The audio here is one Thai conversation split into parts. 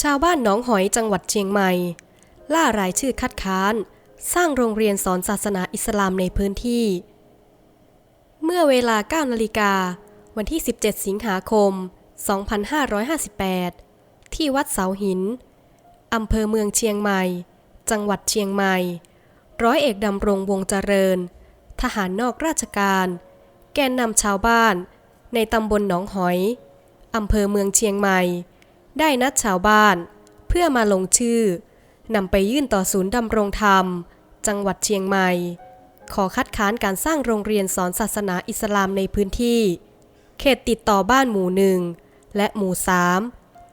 ชาวบ้านหนองหอยจังหวัดเชียงใหม่ ล่ารายชื่อคัดค้าน สร้างโรงเรียนสอนศาสนาอิสลามในพื้นที่ เมื่อเวลา 9 นาฬิกา วันที่ 17 สิงหาคม 2558 ที่วัดเสาหิน อำเภอเมืองเชียงใหม่ จังหวัดเชียงใหม่ ร้อยเอกดำรงวงเจริญ ทหารนอกราชการ แกนนำชาวบ้าน ในตำบลหนองหอย อำเภอเมืองเชียงใหม่ ได้นัดชาวบ้าน เพื่อมาลงชื่อนำไปยื่นต่อศูนย์ดำรงธรรม จังหวัดเชียงใหม่ ขอคัดค้านการสร้างโรงเรียนสอนศาสนาอิสลามในพื้นที่ เขตติดต่อบ้านหมู่หนึ่งและหมู่สาม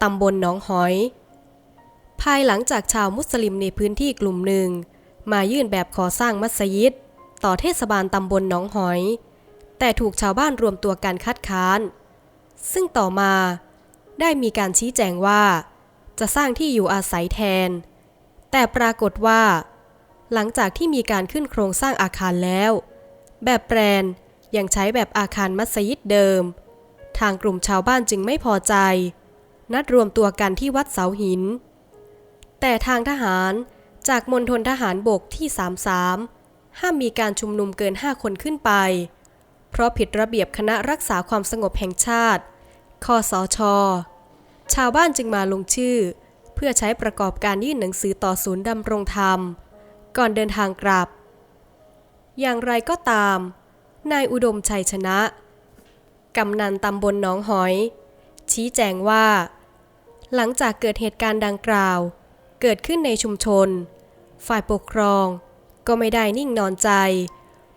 ตำบลหนองหอย ภายหลังจากชาวมุสลิมในพื้นที่กลุ่มหนึ่ง มายื่นแบบขอสร้างมัสยิด ต่อเทศบาลตำบลหนองหอย แต่ถูกชาวบ้านรวมตัวกันคัดค้าน ซึ่งต่อมา ได้มีการชี้แจงว่า จะสร้างที่อยู่อาศัยแทน แต่ปรากฏว่า หลังจากที่มีการขึ้นโครงสร้างอาคารแล้ว แบบแปลนยังใช้แบบอาคารมัสยิดเดิม ทางกลุ่มชาวบ้านจึงไม่พอใจ นัดรวมตัวกันที่วัดเสาหิน แต่ทางทหารจากมณฑลทหารบกที่ 33 ห้ามมีการชุมนุมเกิน 5 คนขึ้นไป เพราะผิดระเบียบคณะรักษาความสงบแห่งชาติ คสช ชาวบ้านจึงมาลงชื่อ เพื่อใช้ประกอบการยื่นหนังสือต่อศูนย์ดำรงธรรม ก่อนเดินทางกลับ อย่างไรก็ตาม นายอุดมชัยชนะ กำนันตำบลหนองหอย ชี้แจงว่า หลังจากเกิดเหตุการณ์ดังกล่าว เกิดขึ้นในชุมชน ฝ่ายปกครอง ก็ไม่ได้นิ่งนอนใจ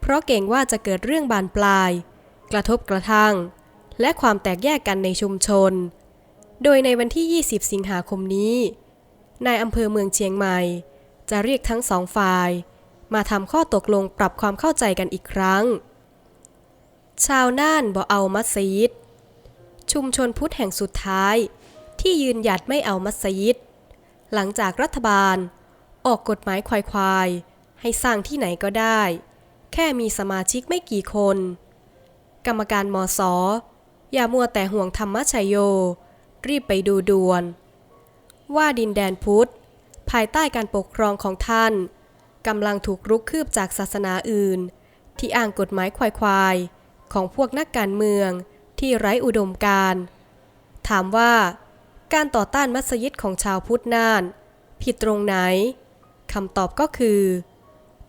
เพราะเก่งว่าจะเกิดเรื่องบานปลาย กระทบกระทั่ง และความแตกแยกกันในชุมชน โดยในวันที่ 20 สิงหาคมนี้ นายอำเภอเมืองเชียงใหม่ จะเรียกทั้งสองฝ่าย มาทำข้อตกลงปรับความเข้าใจกันอีกครั้ง ชาวน่านบ่เอามัสยิด ชุมชนพุทธแห่งสุดท้าย ที่ยืนหยัดไม่เอามัสยิด หลังจากรัฐบาล ออกกฎหมายควายควายๆให้สร้างที่ไหนก็ได้ แค่มีสมาชิกไม่กี่คน กรรมการมสอ อย่ามัวแต่ห่วงธรรมชัยโย รีบไปดูด่วน ว่าดินแดนพุทธ ภายใต้การปกครองของท่านกำลังถูกรุกคืบจากศาสนาอื่น ที่อ้างกฎหมายควายควายๆ ของพวกนักการเมืองที่ไร้อุดมการถามว่า การต่อต้านมัสยิดของชาวพุทธน่าน ผิดตรงไหนคำตอบก็คือ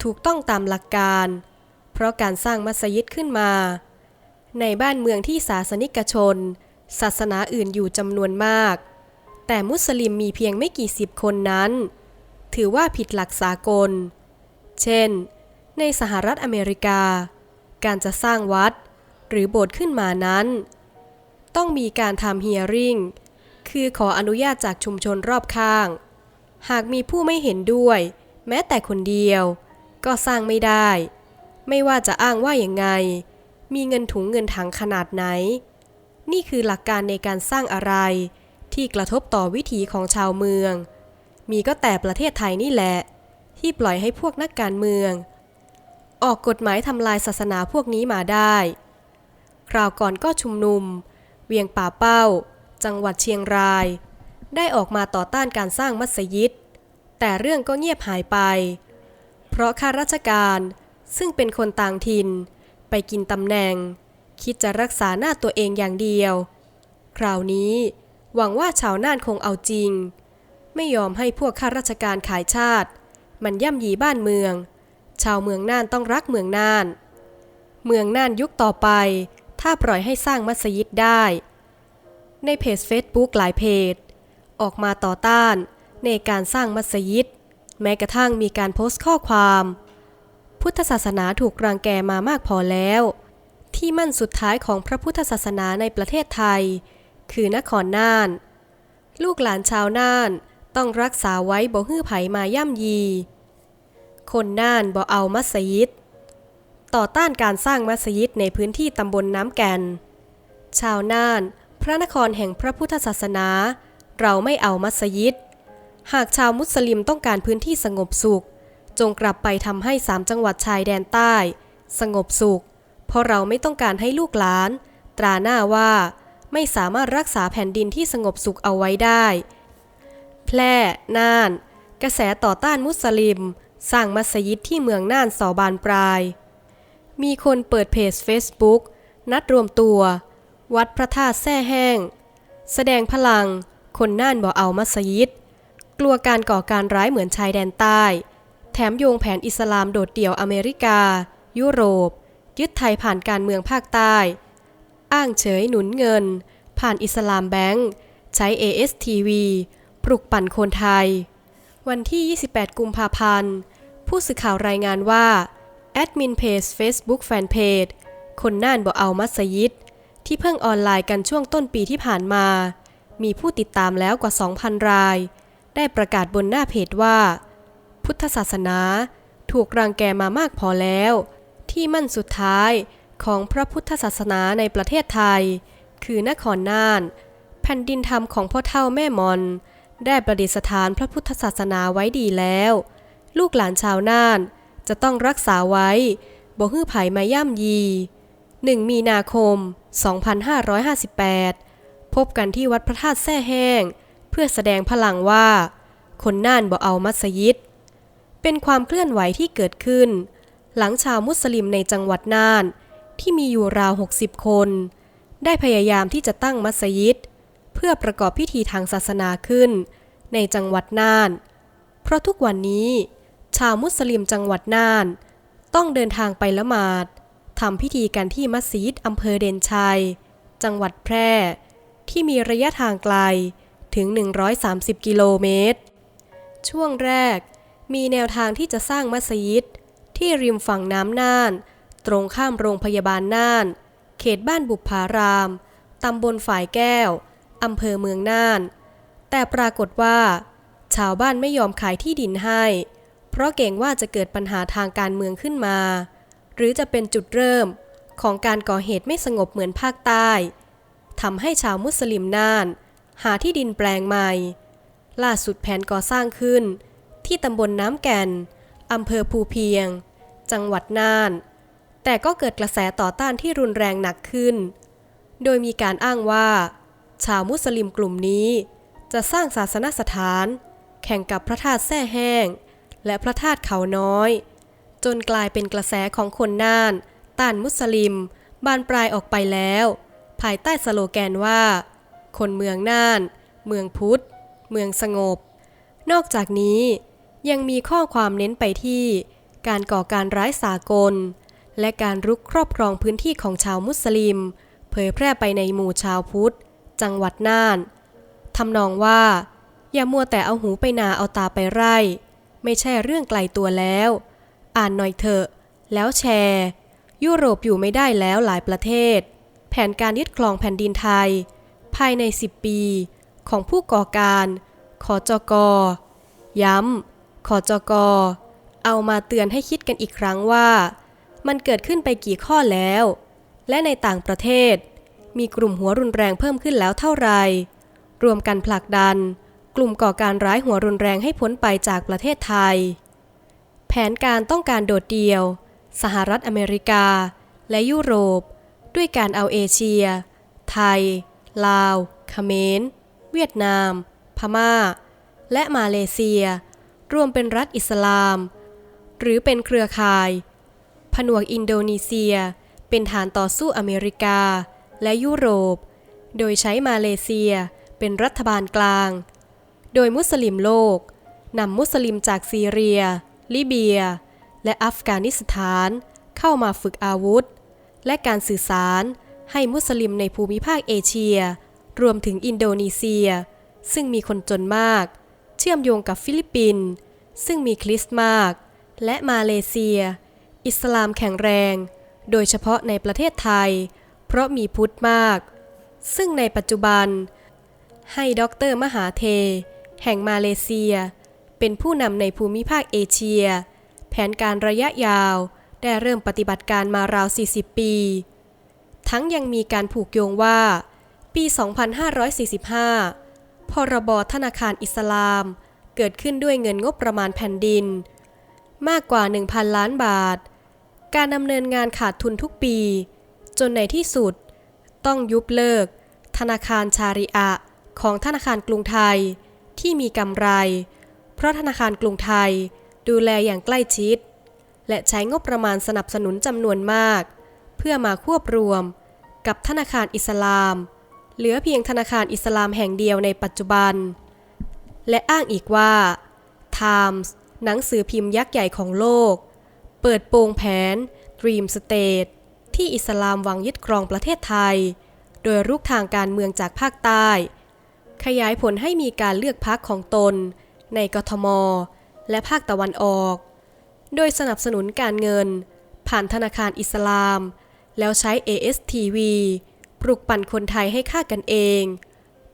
ถูกต้องตามหลักการ เพราะการสร้างมัสยิดขึ้นมา ในบ้านเมืองที่ศาสนิกชน ศาสนาอื่นอยู่จำนวนมาก แต่มุสลิมมีเพียงไม่กี่สิบคนนั้น ถือว่าผิดหลักสากล เช่น ในสหรัฐอเมริกา การจะสร้างวัด หรือโบสถ์ขึ้นมานั้น ต้องมีการทำเฮียริ่งคือขออนุญาตจากชุมชนรอบข้าง หากมีผู้ไม่เห็นด้วย แม้แต่คนเดียว ก็สร้างไม่ได้ ไม่ว่าจะอ้างว่าอย่างไง มีเงินถุงเงินถังขนาดไหน นี่คือหลักการในการสร้างอะไร ที่กระทบต่อวิถีของชาวเมือง มีก็แต่ประเทศไทยนี่แหละ ที่ปล่อยให้พวกนักการเมือง ออกกฎหมายทำลายศาสนาพวกนี้มาได้ คราวก่อนก็ชุมนุม เวียงป่าเป้า จังหวัดเชียงราย ได้ออกมาต่อต้านการสร้างมัสยิด แต่เรื่องก็เงียบหายไป เพราะข้าราชการซึ่งเป็นคนต่างถิ่น ไปกินตำแหน่ง คิดจะรักษาหน้าตัวเองอย่างเดียว คราวนี้หวังว่าชาวน่านคงเอาจริง ไม่ยอมให้พวกข้าราชการขายชาติ มันย่ำยีบ้านเมือง ชาวเมืองน่านต้องรักเมืองน่าน เมืองน่านยุคต่อไป ถ้าปล่อยให้สร้างมัสยิดได้ ในเพจ Facebook หลายเพจ ออกมาต่อต้านในการสร้างมัสยิด แม้กระทั่งมีการโพสต์ข้อความ พุทธศาสนาถูกรังแกมามากพอแล้ว ที่มั่นสุดท้ายของพระพุทธศาสนาในประเทศไทย คือนครน่าน ลูกหลานชาวน่านต้องรักษาไว้บ่ฮื้อไผมาย่ำยี คนน่านบ่เอามัสยิด ต่อต้านการสร้างมัสยิดในพื้นที่ตำบลน้ำแก่น ชาวน่าน พระนครแห่งพระพุทธศาสนา เราไม่เอามัสยิด หากชาวมุสลิมต้องการพื้นที่สงบสุข จงกลับไปทำให้สามจังหวัดชายแดนใต้ สงบสุข เพราะเราไม่ต้องการให้ลูกหลาน ตราหน้าว่า ไม่สามารถรักษาแผ่นดินที่สงบสุขเอาไว้ได้ แพร่น่าน กระแสต่อต้านมุสลิม สร้างมัสยิดที่เมืองน่านสอบานปลาย มีคนเปิดเพจ Facebook นัดรวมตัว วัดพระธาตุแท่แห้ง แสดงพลัง คนน่านบ่เอามัสยิด กลัวการก่อการร้ายเหมือนชายแดนใต้ แถมโยงแผนอิสลามโดดเดี่ยวอเมริกา ยุโรป ยึดไทยผ่านการเมืองภาคใต้ อ้างเฉยหนุนเงิน ผ่านอิสลามแบงก์ใช้ ASTV ปลุกปั่นคนไทย วันที่ 28 กุมภาพันธ์ ผู้สื่อข่าวรายงานว่า แอดมินเพจ Facebook Fanpage คนน่านบ่เอามัสยิด ที่เพิ่งออนไลน์กันช่วงต้นปีที่ผ่านมา มีผู้ติดตามแล้วกว่า 2,000 ราย ได้ประกาศบนหน้าเพจว่า พุทธศาสนา ถูกรังแกมามากพอแล้ว ที่มั่นสุดท้ายของพระพุทธศาสนาในประเทศไทย คือนครน่าน แผ่นดินธรรมของพ่อเท่าแม่มอน ได้ประดิษฐานพระพุทธศาสนาไว้ดีแล้ว ลูกหลานชาวน่านจะต้องรักษาไว้บ่ฮื้อไผ่มาย่ำยี 1 มีนาคม 2558 พบกันที่วัดพระธาตุแท่แห้ง เพื่อแสดงพลังว่า คนน่านบ่เอามัสยิด เป็นความเคลื่อนไหวที่เกิดขึ้น หลังชาวมุสลิมในจังหวัดน่าน ที่มีอยู่ราว 60 คน ได้พยายามที่จะตั้งมัสยิด เพื่อประกอบพิธีทางศาสนาขึ้น ในจังหวัดน่าน เพราะทุกวันนี้ ชาวมุสลิมจังหวัดน่าน ต้องเดินทางไปละหมาดทำพิธีกันที่มัสยิดอำเภอเด่นชัย จังหวัดแพร่ ที่มีระยะทางไกลถึง 130 กิโลเมตร ช่วงแรก มีแนวทางที่จะสร้างมัสยิด ที่ริมฝั่งน้ำน่าน ตรงข้ามโรงพยาบาลน่าน เขตบ้านบุพาราม ตำบลฝ่ายแก้ว อำเภอเมืองน่าน แต่ปรากฏว่า ชาวบ้านไม่ยอมขายที่ดินให้ เพราะเกรงว่าจะเกิดปัญหาทางการเมืองขึ้นมา หรือจะเป็นจุดเริ่มของการก่อเหตุไม่สงบเหมือนภาคใต้ทำให้ชาวมุสลิมน่าน หาที่ดินแปลงใหม่ ล่าสุดแผนก่อสร้างขึ้น ที่ตำบลน้ำแก่นอำเภอภูเพียง จังหวัดน่าน แต่ก็เกิดกระแสต่อต้านที่รุนแรงหนักขึ้น โดยมีการอ้างว่า ชาวมุสลิมกลุ่มนี้ จะสร้างศาสนสถาน แข่งกับพระธาตุแท่แห้ง และพระธาตุเขาน้อย จนกลายเป็นกระแสของคนน่าน ต้านมุสลิม บานปลายออกไปแล้ว ภายใต้สโลแกนว่า คนเมืองน่าน เมืองพุทธ เมืองสงบ นอกจากนี้ ยังมีข้อความเน้นไปที่ การก่อการร้ายสากล และการรุกครอบครองพื้นที่ของชาวมุสลิม เผยแพร่ไปในหมู่ชาวพุทธ จังหวัดน่านทำนองว่า อย่ามัวแต่เอาหูไปนาเอาตาไปไร่ ไม่ใช่เรื่องไกลตัวแล้ว อ่านหน่อยเถอะ แล้วแชร์ ยุโรปอยู่ไม่ได้แล้วหลายประเทศ แผนการยึดครองแผ่นดินไทย ภายใน 10 ปี ของผู้ก่อการขอจกย้ำ ขอจกเอามาเตือนให้คิดกันอีกครั้งว่า มันเกิดขึ้นไปกี่ข้อแล้ว และในต่างประเทศ มีกลุ่มหัวรุนแรงเพิ่มขึ้นแล้วเท่าไหร่รวมกันผลักดัน กลุ่มก่อการร้ายหัวรุนแรงให้พ้นไปจากประเทศไทย แผนการต้องการโดดเดี่ยว สหรัฐอเมริกา และยุโรป ด้วยการเอาเอเชีย ไทย ลาวเขมรเวียดนาม พม่า และมาเลเซีย รวมเป็นรัฐอิสลาม หรือเป็นเครือข่าย ผนวกอินโดนีเซีย เป็นฐานต่อสู้อเมริกา และยุโรป โดยใช้มาเลเซียเป็นรัฐบาลกลาง โดยมุสลิมโลกนำมุสลิมจากซีเรีย ลิเบีย และอัฟกานิสถานเข้ามาฝึกอาวุธ และการสื่อสารให้มุสลิมในภูมิภาคเอเชีย รวมถึงอินโดนีเซีย ซึ่งมีคนจนมาก เชื่อมโยงกับฟิลิปปินส์ซึ่งมีคริสต์มาก และมาเลเซีย อิสลามแข็งแรง โดยเฉพาะในประเทศไทย เพราะมีพุทธมาก ซึ่งในปัจจุบัน ให้ด็อกเตอร์มหาเท แห่งมาเลเซีย เป็นผู้นำในภูมิภาคเอเชีย แผนการระยะยาวได้เริ่มปฏิบัติการมาราว 40 ปี ทั้งยังมีการผูกโยงว่า ปี 2545 พรบธนาคารอิสลาม เกิดขึ้นด้วยเงินงบประมาณแผ่นดิน มากกว่า 1,000 ล้านบาท การดำเนินงานขาดทุนทุกปี จนในที่สุด ต้องยุบเลิก ธนาคารชาริอะของธนาคารกรุงไทยที่มีกำไร เพราะธนาคารกรุงไทยดูแลอย่างใกล้ชิด และใช้งบประมาณสนับสนุนจำนวนมาก เพื่อมาควบรวมกับธนาคารอิสลาม เหลือเพียงธนาคารอิสลามแห่งเดียวในปัจจุบัน และอ้างอีกว่า Times หนังสือพิมพ์ยักษ์ใหญ่ของโลก เปิดโปงแผน Dream State ที่อิสลามหวังยึดครองประเทศไทย โดยรุกทางการเมืองจากภาคใต้ ขยายผลให้มีการเลือกพักของตน ในกทม และภาคตะวันออก โดยสนับสนุนการเงิน ผ่านธนาคารอิสลาม แล้วใช้ ASTV ปลุกปั่นคนไทยให้ฆ่ากันเอง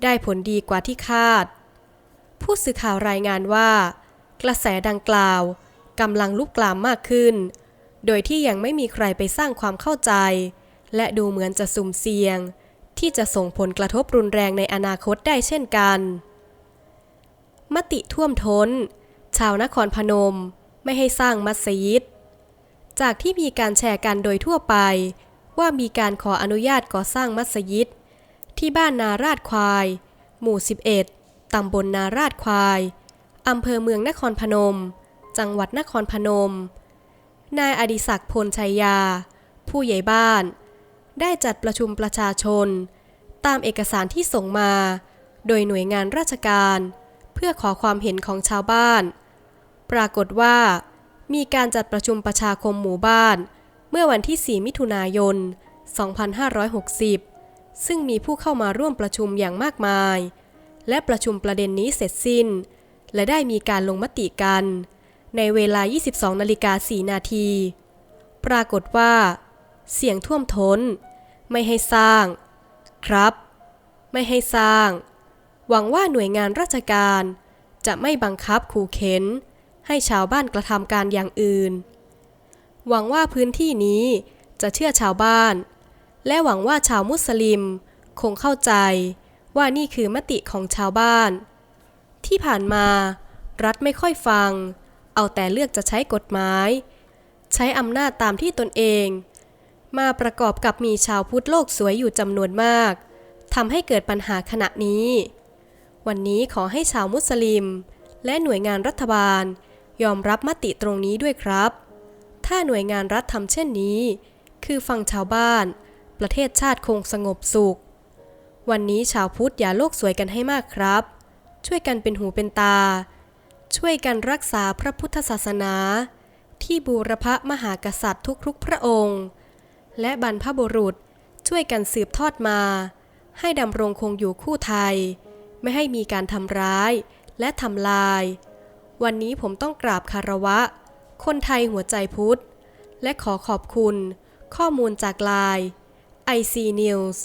ได้ผลดีกว่าที่คาด ผู้สื่อข่าวรายงานว่า กระแสดังกล่าวกำลังลุกลามมากขึ้น โดยที่ยังไม่มีใครไปสร้างความเข้าใจ และดูเหมือนจะสุ่มเสี่ยง ที่จะส่งผลกระทบรุนแรงในอนาคตได้เช่นกัน มติท่วมท้น ชาวนครพนม ไม่ให้สร้างมัสยิด จากที่มีการแชร์กันโดยทั่วไป ว่ามีการขออนุญาตก่อสร้างมัสยิด ที่บ้านนาราดควาย หมู่ 11 ตำบลนาราดควาย อำเภอเมืองนครพนม จังหวัดนครพนม นายอดิศักดิ์พลชัยยา ผู้ใหญ่บ้าน ได้จัดประชุมประชาชน ตามเอกสารที่ส่งมา โดยหน่วยงานราชการ เพื่อขอความเห็นของชาวบ้าน ปรากฏว่า มีการจัดประชุมประชาคมหมู่บ้าน มื่อวันที่ 4 มิถุนายน 2560 ซึ่งมีผู้เข้ามาร่วมประชุมอย่างมากมาย และประชุมประเด็นนี้เสร็จสิ้น และได้มีการลงมติกัน ในเวลา 22 นาฬิกา 4 นาที ปรากฏว่า เสียงท่วมท้น ไม่ให้สร้าง ครับ ไม่ให้สร้าง หวังว่าหน่วยงานราชการจะไม่บังคับขู่เข็น ให้ชาวบ้านกระทำการอย่างอื่น หวังว่าพื้นที่นี้จะเชื่อชาวบ้าน และหวังว่าชาวมุสลิม คงเข้าใจว่านี่คือมติของชาวบ้าน ที่ผ่านมา รัฐไม่ค่อยฟัง เอาแต่เลือกจะใช้กฎหมาย ใช้อำนาจตามที่ตนเอง มาประกอบกับมีชาวพุทธโลกสวยอยู่จำนวนมากทำให้เกิดปัญหาขณะนี้ วันนี้ขอให้ชาวมุสลิม และหน่วยงานรัฐบาล ยอมรับมติตรงนี้ด้วยครับ ถ้าหน่วยงานรัฐทำเช่นนี้ คือฟังชาวบ้าน ประเทศชาติคงสงบสุข วันนี้ชาวพุทธอย่าโลกสวยกันให้มากครับ ช่วยกันเป็นหูเป็นตา ช่วยกันรักษาพระพุทธศาสนา ที่บูรพมหากษัตริย์ทุกๆพระองค์ และบรรพบุรุษช่วยกันสืบทอดมา ให้ดำรงคงอยู่คู่ไทย ไม่ให้มีการทำร้ายและทำลาย วันนี้ผมต้องกราบคารวะ คนไทยหัวใจพุทธ และขอขอบคุณ ข้อมูลจากไลน์ IC News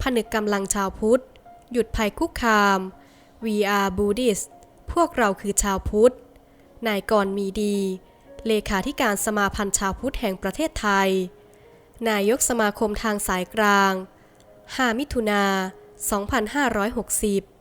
ผนึกกำลังชาวพุทธ หยุดภัยคุกคาม We are Buddhist พวกเราคือชาวพุทธ นายกรมีดี เลขาธิการสมาพันธ์ชาวพุทธแห่งประเทศไทย นายกสมาคมทางสายกลาง 5 มิถุนา2560